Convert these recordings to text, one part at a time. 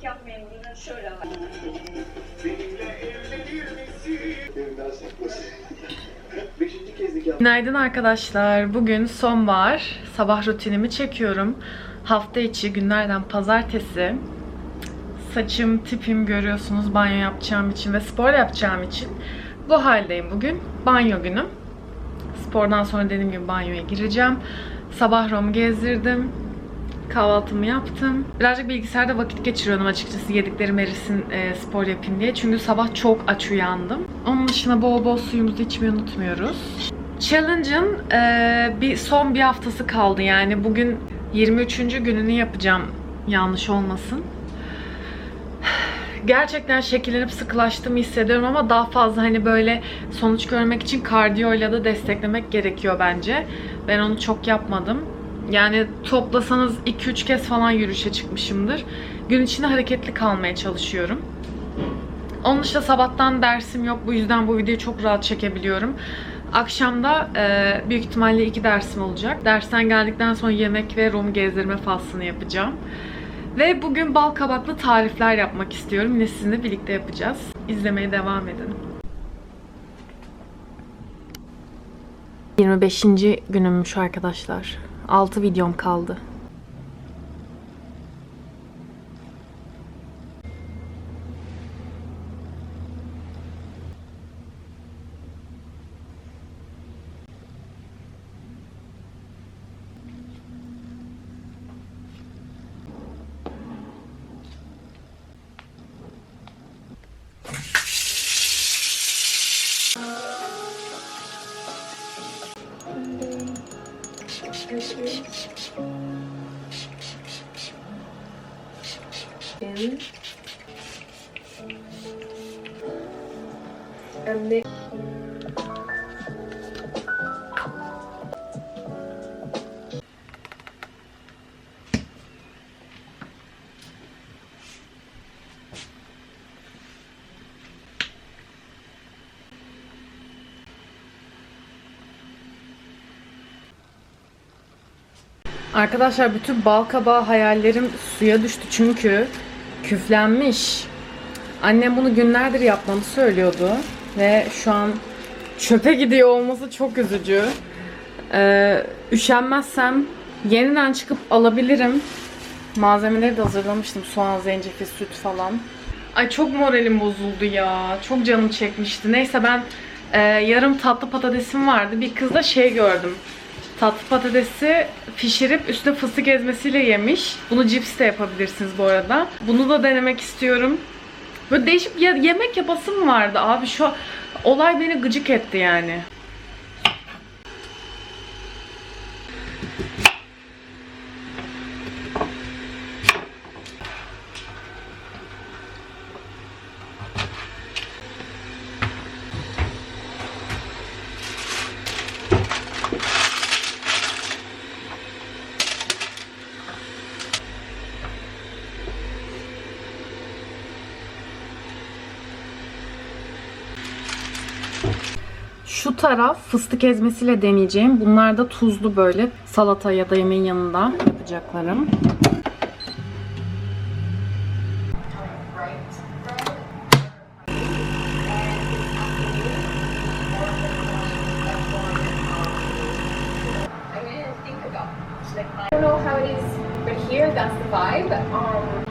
nikah memurunun şöyle var. Günaydın arkadaşlar. Bugün sonbahar. Sabah rutinimi çekiyorum. Hafta içi günlerden pazartesi. Saçım, tipim görüyorsunuz banyo yapacağım için ve spor yapacağım için. Bu haldeyim bugün. Banyo günüm. Spordan sonra dediğim gibi banyoya gireceğim. Sabah Rom'u gezdirdim. Kahvaltımı yaptım. Birazcık bilgisayarda vakit geçiriyordum açıkçası yediklerim erisin e, spor yapayım diye. Çünkü sabah çok aç uyandım. Onun dışında bol bol suyumuzu içmeyi unutmuyoruz. Challenge'ın e, bir son bir haftası kaldı yani. Bugün 23. gününü yapacağım yanlış olmasın. Gerçekten şekillenip sıkılaştığımı hissediyorum ama daha fazla hani böyle sonuç görmek için kardiyoyla da desteklemek gerekiyor bence. Ben onu çok yapmadım. Yani toplasanız 2-3 kez falan yürüyüşe çıkmışımdır. Gün içinde hareketli kalmaya çalışıyorum. Onun dışında sabahtan dersim yok. Bu yüzden bu videoyu çok rahat çekebiliyorum. Akşamda e, büyük ihtimalle iki dersim olacak. Dersten geldikten sonra yemek ve Rom gezdirme faslını yapacağım. Ve bugün bal kabaklı tarifler yapmak istiyorum. Yine sizinle birlikte yapacağız. İzlemeye devam edin. 25. günümmüş arkadaşlar. 6 videom kaldı. Arkadaşlar bütün bal kabağı hayallerim suya düştü çünkü küflenmiş. Annem bunu günlerdir yapmamı söylüyordu ve şu an çöpe gidiyor olması çok üzücü. Ee, üşenmezsem yeniden çıkıp alabilirim. Malzemeleri de hazırlamıştım. Soğan, zencefil, süt falan. Ay çok moralim bozuldu ya. Çok canım çekmişti. Neyse ben e, yarım tatlı patatesim vardı. Bir kızda şey gördüm. Tatlı patatesi pişirip üstüne fıstık ezmesiyle yemiş. Bunu cips de yapabilirsiniz bu arada. Bunu da denemek istiyorum. Böyle değişik yemek yapasım vardı abi. Şu olay beni gıcık etti yani. Şu taraf fıstık ezmesiyle deneyeceğim. Bunlar da tuzlu böyle salata ya da yemeğin yanında yapacaklarım. I. Um,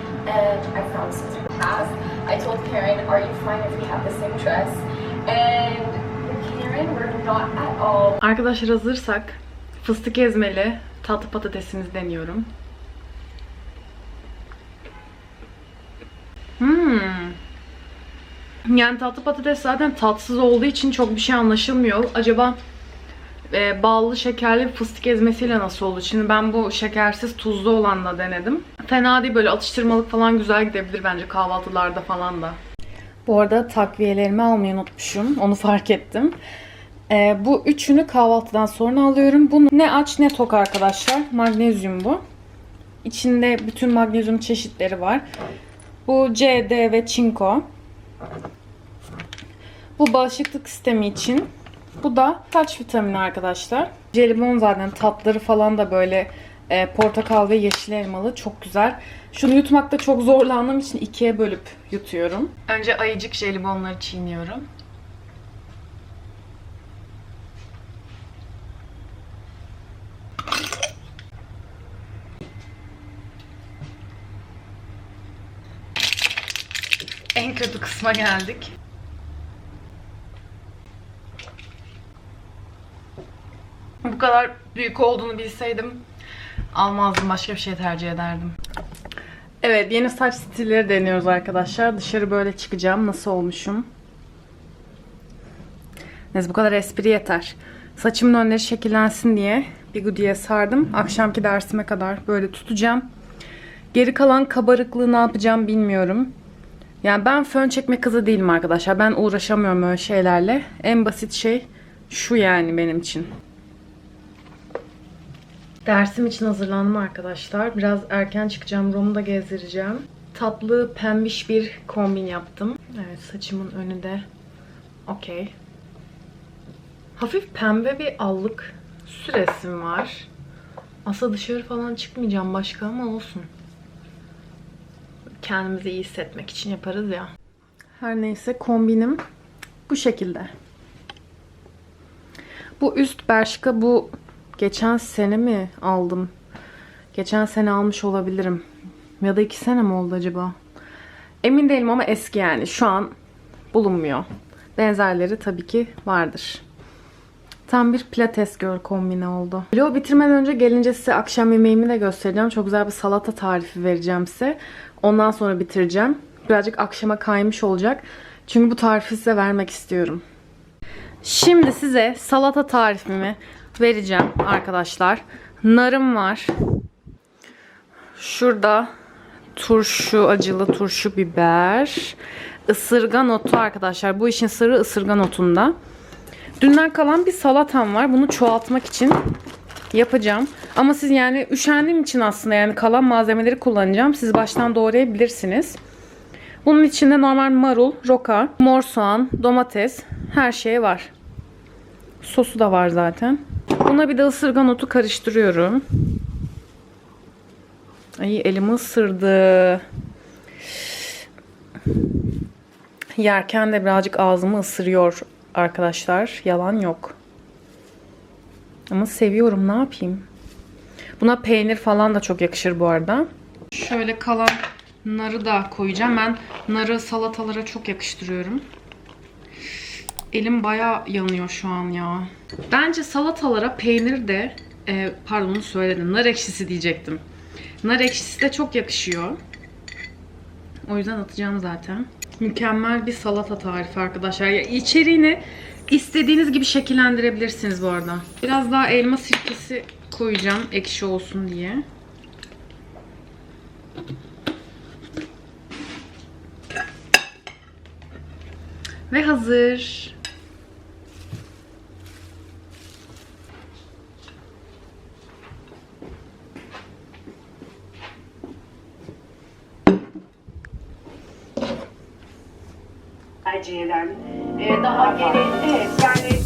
told Karen, "Are you fine if we have the same dress?" And Arkadaşlar hazırsak fıstık ezmeli tatlı patatesimizi deniyorum. Hmm. Yani tatlı patates zaten tatsız olduğu için çok bir şey anlaşılmıyor. Acaba e, ballı şekerli fıstık ezmesiyle nasıl oldu? Şimdi ben bu şekersiz tuzlu olanla denedim. Fena değil böyle atıştırmalık falan güzel gidebilir bence kahvaltılarda falan da. Bu arada takviyelerimi almayı unutmuşum. Onu fark ettim. Ee, bu üçünü kahvaltıdan sonra alıyorum. Bu ne aç ne tok arkadaşlar. Magnezyum bu. İçinde bütün magnezyum çeşitleri var. Bu C, D ve çinko. Bu bağışıklık sistemi için. Bu da saç vitamini arkadaşlar. Jelibon zaten tatları falan da böyle e, portakal ve yeşil elmalı. Çok güzel. Şunu yutmakta çok zorlandığım için ikiye bölüp yutuyorum. Önce ayıcık jelibonları çiğniyorum. En kötü kısma geldik. Bu kadar büyük olduğunu bilseydim almazdım. Başka bir şey tercih ederdim. Evet yeni saç stilleri deniyoruz arkadaşlar. Dışarı böyle çıkacağım. Nasıl olmuşum? Neyse bu kadar espri yeter. Saçımın önleri şekillensin diye bigudiye sardım. Akşamki dersime kadar böyle tutacağım. Geri kalan kabarıklığı ne yapacağım bilmiyorum. Yani ben fön çekme kızı değilim arkadaşlar. Ben uğraşamıyorum öyle şeylerle. En basit şey şu yani benim için. Dersim için hazırlandım arkadaşlar. Biraz erken çıkacağım. Rom'u da gezdireceğim. Tatlı pembiş bir kombin yaptım. Evet saçımın önü de okey. Hafif pembe bir allık süresim var. Aslında dışarı falan çıkmayacağım başka ama olsun. Kendimizi iyi hissetmek için yaparız ya. Her neyse kombinim bu şekilde. Bu üst Bershka bu geçen sene mi aldım? Geçen sene almış olabilirim. Ya da iki sene mi oldu acaba? Emin değilim ama eski yani. Şu an bulunmuyor. Benzerleri tabii ki vardır. Tam bir pilates girl kombine oldu. Vlogu bitirmeden önce gelince size akşam yemeğimi de göstereceğim. Çok güzel bir salata tarifi vereceğim size. Ondan sonra bitireceğim. Birazcık akşama kaymış olacak. Çünkü bu tarifi size vermek istiyorum. Şimdi size salata tarifimi vereceğim arkadaşlar. Narım var. Şurada turşu, acılı turşu biber. Isırgan otu arkadaşlar. Bu işin sırrı ısırgan otunda. Dünden kalan bir salatam var. Bunu çoğaltmak için yapacağım. Ama siz yani üşendiğim için aslında yani kalan malzemeleri kullanacağım. Siz baştan doğrayabilirsiniz. Bunun içinde normal marul, roka, mor soğan, domates her şey var. Sosu da var zaten. Buna bir de ısırgan otu karıştırıyorum. Ay elimi ısırdı. Yerken de birazcık ağzımı ısırıyor arkadaşlar. Yalan yok. Ama seviyorum ne yapayım. Buna peynir falan da çok yakışır bu arada. Şöyle kalan narı da koyacağım. Ben narı salatalara çok yakıştırıyorum. Elim baya yanıyor şu an ya. Bence salatalara peynir de e, pardon onu söyledim. Nar ekşisi diyecektim. Nar ekşisi de çok yakışıyor. O yüzden atacağım zaten. Mükemmel bir salata tarifi arkadaşlar. Ya içeriğini istediğiniz gibi şekillendirebilirsiniz bu arada. Biraz daha elma sirkesi koyacağım ekşi olsun diye. Ve hazır. Ee, daha gerekli. Yani